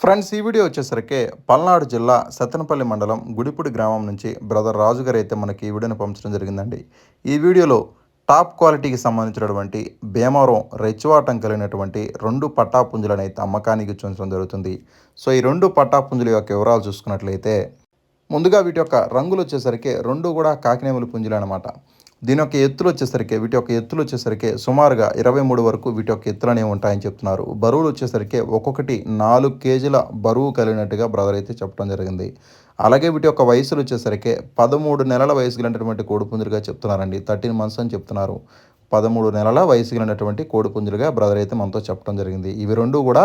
Friends ఈ video వచ్చేసరికి పల్నాడు జిల్లా సత్తెనపల్లి మండలం గుడిపూడి గ్రామం నుంచి బ్రదర్ రాజు గారు అయితే మనకి ఈ వీడియోని పంపించడం జరిగిందండి. ఈ వీడియోలో టాప్ క్వాలిటీకి సంబంధించినటువంటి భీమవరం రెచ్చువాటం కలిగినటువంటి రెండు పట్టాపుంజులను అయితే అమ్మకానికి చూపించడం జరుగుతుంది. సో ఈ రెండు పట్టాపుంజుల యొక్క వివరాలు చూసుకున్నట్లయితే ముందుగా వీటి యొక్క రంగులు వచ్చేసరికి రెండు కూడా కాకినేములు పుంజులు అనమాట దీని యొక్క ఎత్తులు వచ్చేసరికి వీటి యొక్క ఎత్తులు వచ్చేసరికి సుమారుగా ఇరవై మూడు వరకు వీటి యొక్క ఎత్తులు అనేవి ఉంటాయని చెప్తున్నారు. బరువులు వచ్చేసరికి ఒక్కొక్కటి నాలుగు కేజీల బరువు కలిగినట్టుగా బ్రదర్ అయితే చెప్పడం జరిగింది. అలాగే వీటి యొక్క వయసులు వచ్చేసరికి పదమూడు నెలల వయసు కలిగినటువంటి కోడిపుంజులుగా చెప్తున్నారండి. థర్టీన్ మంత్స్ అని చెప్తున్నారు. పదమూడు నెలల వయసు కలిగినటువంటి కోడిపుంజులుగా బ్రదర్ అయితే మనతో చెప్పడం జరిగింది. ఇవి రెండు కూడా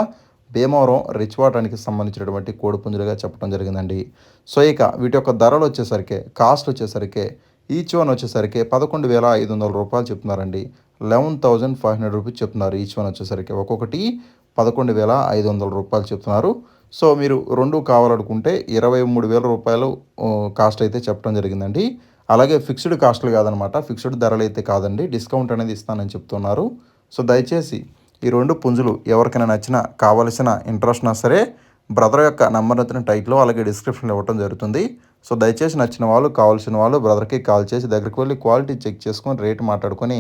భీమవరం రిచ్ వాటానికి సంబంధించినటువంటి కోడిపుంజులుగా చెప్పడం జరిగిందండి. సో ఇక వీటి యొక్క ధరలు వచ్చేసరికి కాస్ట్ వచ్చేసరికి ఈచ్ వన్ వచ్చేసరికి పదకొండు వేల ఐదు వందల రూపాయలు చెప్తున్నారండి. Eleven thousand five hundred rupees చెప్తున్నారు ఈచ్ వన్ వచ్చేసరికి. ఒక్కొక్కటి పదకొండు వేల ఐదు వందల రూపాయలు చెప్తున్నారు. సో మీరు రెండు కావాలనుకుంటే ఇరవై మూడు వేల రూపాయలు కాస్ట్ అయితే చెప్పడం జరిగిందండి. అలాగే ఫిక్స్డ్ కాస్ట్లు కాదనమాట. ఫిక్స్డ్ ధరలు అయితే కాదండి. డిస్కౌంట్ అనేది ఇస్తానని చెప్తున్నారు. సో దయచేసి ఈ రెండు పుంజులు ఎవరికైనా నచ్చినా కావలసిన ఇంట్రెస్ట్ నా సరే బ్రదర్ యొక్క నెంబర్ నచ్చిన టైట్లో అలాగే డిస్క్రిప్షన్లో ఇవ్వడం జరుగుతుంది. సో దయచేసి నచ్చిన వాళ్ళు కావాల్సిన వాళ్ళు బ్రదర్కి కాల్ చేసి దగ్గరికి వెళ్ళి క్వాలిటీ చెక్ చేసుకొని రేట్ మాట్లాడుకొని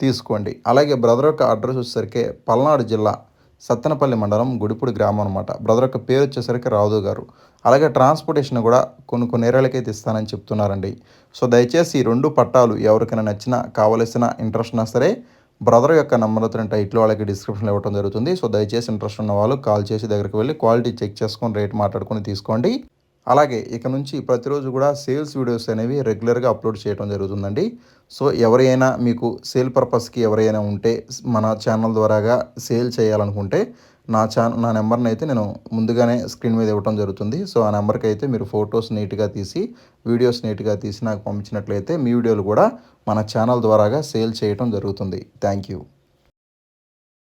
తీసుకోండి. అలాగే బ్రదర్ యొక్క అడ్రస్ వచ్చేసరికి పల్నాడు జిల్లా సత్తెనపల్లి మండలం గుడిపూడి గ్రామం అనమాట బ్రదర్ యొక్క పేరు వచ్చేసరికి రావుదు గారు. అలాగే ట్రాన్స్పోర్టేషన్ కూడా కొన్ని కొన్ని ఏరియాలకైతే ఇస్తానని చెప్తున్నారండి. సో దయచేసి ఈ రెండు పట్టాలు ఎవరికైనా నచ్చినా కావలసిన ఇంట్రెస్ట్ నా సరే బ్రదర్ యొక్క నెంబర్ అతని టైట్లో వాళ్ళకి డిస్క్రిప్షన్లో ఇవ్వడం జరుగుతుంది. సో దయచేసి ఇంట్రెస్ట్ ఉన్న వాళ్ళు కాల్ చేసి దగ్గరికి వెళ్ళి క్వాలిటీ చెక్ చేసుకొని రేట్ మాట్లాడుకొని తీసుకోండి. అలాగే ఇక నుంచి ప్రతిరోజు కూడా సేల్స్ వీడియోస్ అనేవి రెగ్యులర్గా అప్లోడ్ చేయడం జరుగుతుందండి. సో ఎవరైనా మీకు సేల్ పర్పస్కి ఎవరైనా ఉంటే మన ఛానల్ ద్వారాగా సేల్ చేయాలనుకుంటే నా ఛానల్ నా నెంబర్ని అయితే నేను ముందుగానే స్క్రీన్ మీద ఇవ్వడం జరుగుతుంది. సో ఆ నెంబర్కి అయితే మీరు ఫొటోస్ నీట్గా తీసి వీడియోస్ నీట్గా తీసి నాకు పంపించినట్లయితే మీ వీడియోలు కూడా మన ఛానల్ ద్వారాగా సేల్ చేయడం జరుగుతుంది. Thank you